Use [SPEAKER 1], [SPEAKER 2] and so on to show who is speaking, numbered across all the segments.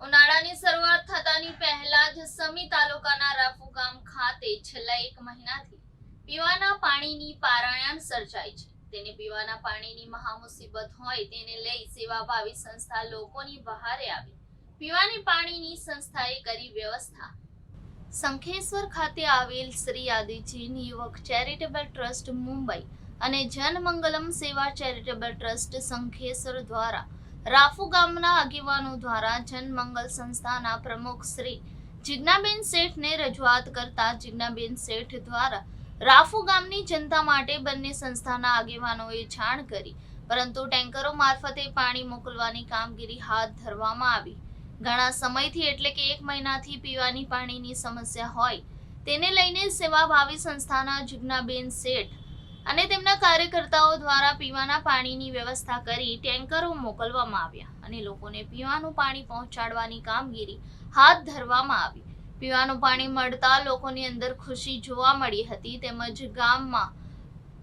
[SPEAKER 1] ઉનાળાની શરૂઆત થતાની પહેલા જ સમી તાલુકાના રાફુ ગામ ખાતે છેલ્લા એક મહિનાથી પીવાના પાણીની પારાયણ સર્જાય છે. તેને પીવાના પાણીની મહા મુસીબત હોય તેને લઈ સેવાભાવી સંસ્થા લોકોની બહારે આવી. પીવાની પાણીની સંસ્થાએ કરી વ્યવસ્થા. શંખેશ્વર ખાતે આવેલ શ્રી આદિજીન યુવક ચેરિટેબલ ટ્રસ્ટ મુંબઈ અને જનમંગલમ સેવા ચેરિટેબલ ટ્રસ્ટ શંખેશ્વર દ્વારા રાફુ ગામના આગેવાનો દ્વારા જનમંગલ સંસ્થાના પ્રમુખ શ્રી જિજ્ઞાબેન શેઠને રજૂઆત કરતા જિજ્ઞાબેન શેઠ દ્વારા રાફુ ગામની જનતા માટે બંને સંસ્થાના આગેવાનોએ જાણ કરી, પરંતુ ટેન્કરો મારફતે પાણી મોકલવાની કામગીરી હાથ ધરવામાં આવી. ઘણા સમયથી એટલે કે એક મહિનાથી પીવાની પાણીની સમસ્યા હોય, તેને લઈને સેવાભાવી સંસ્થાના જિજ્ઞાબેન શેઠ અને તેમના કાર્યકર્તાઓ દ્વારા પીવાના પાણીની વ્યવસ્થા કરી ટેન્કરો મોકલવામાં આવ્યા અને લોકોને પીવાનું પાણી પહોંચાડવાની કામગીરી હાથ ધરવામાં આવી. પીવાનું પાણી મળતા લોકોની અંદર ખુશી જોવા મળી હતી તેમજ ગામમાં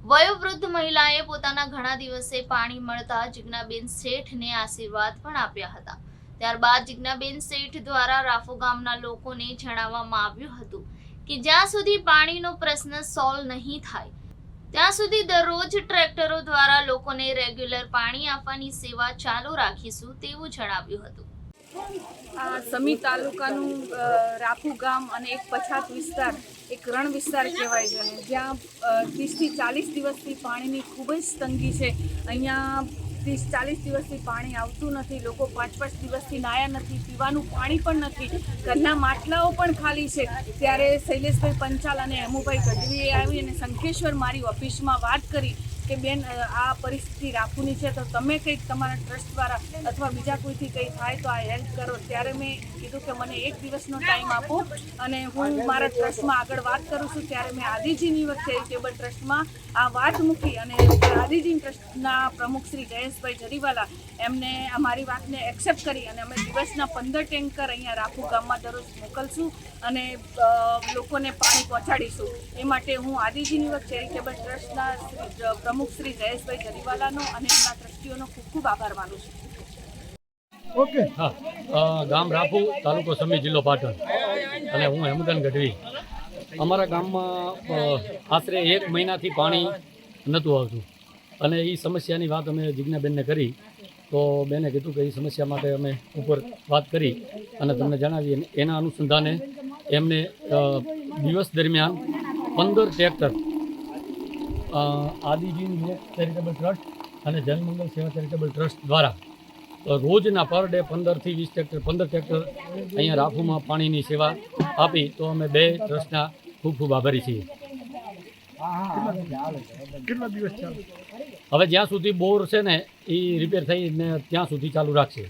[SPEAKER 1] વયોવૃદ્ધ મહિલાએ પોતાના ઘણા દિવસે પાણી મળતા જિજ્ઞાબેન શેઠને આશીર્વાદ પણ આપ્યા હતા. ત્યારબાદ જિજ્ઞાબેન શેઠ દ્વારા રાફો ગામના લોકોને જણાવવામાં આવ્યું હતું કે જ્યાં સુધી પાણીનો પ્રશ્ન સોલ્વ નહીં થાય ત્યાં સુધી દરરોજ ટ્રેક્ટરો દ્વારા લોકોને રેગ્યુલર પાણી આપવાની સેવા ચાલુ રાખીશું તેવું જણાવ્યું હતું.
[SPEAKER 2] આ સમી તાલુકાનું રાપુ ગામ અને એક પછાત વિસ્તાર, એક રણ વિસ્તાર કહેવાય છે જ્યાં ત્રીસથી ચાલીસ દિવસથી પાણીની ખૂબ જ તંગી છે. અહીંયા ત્રીસ ચાલીસ દિવસથી પાણી આવતું નથી, લોકો પાંચ પાંચ દિવસથી નાયા નથી, પીવાનું પાણી પણ નથી. ઘરના માટલાઓ પણ ખાલી છે. ત્યારે શૈલેષભાઈ પંચાલ અને હેમુભાઈ ગઢવીએ આવી અને શંખેશ્વર મારી ઓફિસમાં વાત કરી. કે બેન આ પરિસ્થિતિ રાખવાની છે, તો તમે કંઈક તમારા ટ્રસ્ટ દ્વારા અથવા બીજા કોઈથી કંઈ થાય તો આ હેલ્પ કરો. ત્યારે મેં કીધું કે મને એક દિવસનો ટાઈમ આપો અને હું મારા ટ્રસ્ટમાં આગળ વાત કરું છું. ત્યારે મેં આદિજીની ચેરિટેબલ ટ્રસ્ટમાં આ વાત મૂકી અને આદિજી ટ્રસ્ટના પ્રમુખ શ્રી જયેશભાઈ જરીવાલા એમને અમારી વાતને એક્સેપ્ટ કરી અને અમે દિવસના પંદર ટેન્કર અહીંયા રાખુ ગામમાં દરરોજ મોકલશું અને લોકોને પાણી પહોંચાડીશું. એ માટે હું આદિજીની ચેરિટેબલ ટ્રસ્ટના શ્રી પ્રમુખ શ્રી જયેશભાઈ જરીવાલાનો અને એમના ટ્રસ્ટીઓનો ખૂબ ખૂબ આભાર માનું છું.
[SPEAKER 3] ઓકે.
[SPEAKER 4] હા ગામ રાપુ તાલુકો સમી જિલ્લો પાટણ. અને હું હેમુદાન ગઢવી. અમારા ગામમાં આશરે એક મહિનાથી પાણી નહોતું આવતું. અને એ સમસ્યાની વાત અમે જિજ્ઞાબેનને કરી. તો બેને કીધું કે એ સમસ્યા માટે અમે ઉપર વાત કરી અને તમને જણાવીએ. એના અનુસંધાને એમને દિવસ દરમિયાન પંદર ટ્રેક્ટર આદિજીન ચેરિટેબલ ટ્રસ્ટ અને જનમંગલ સેવા ચેરિટેબલ ટ્રસ્ટ દ્વારા રોજના પર ડે પંદરથી વીસ ટ્રેક્ટર પંદર ટ્રેક્ટર અહીંયા રાફુમાં પાણીની સેવા આપી તો અમે બે ટ્રસ્ટના ખૂબ ખૂબ આભારી છીએ. હવે જ્યાં સુધી બોર છે ને એ રિપેર થઈને ત્યાં સુધી ચાલુ રાખશે.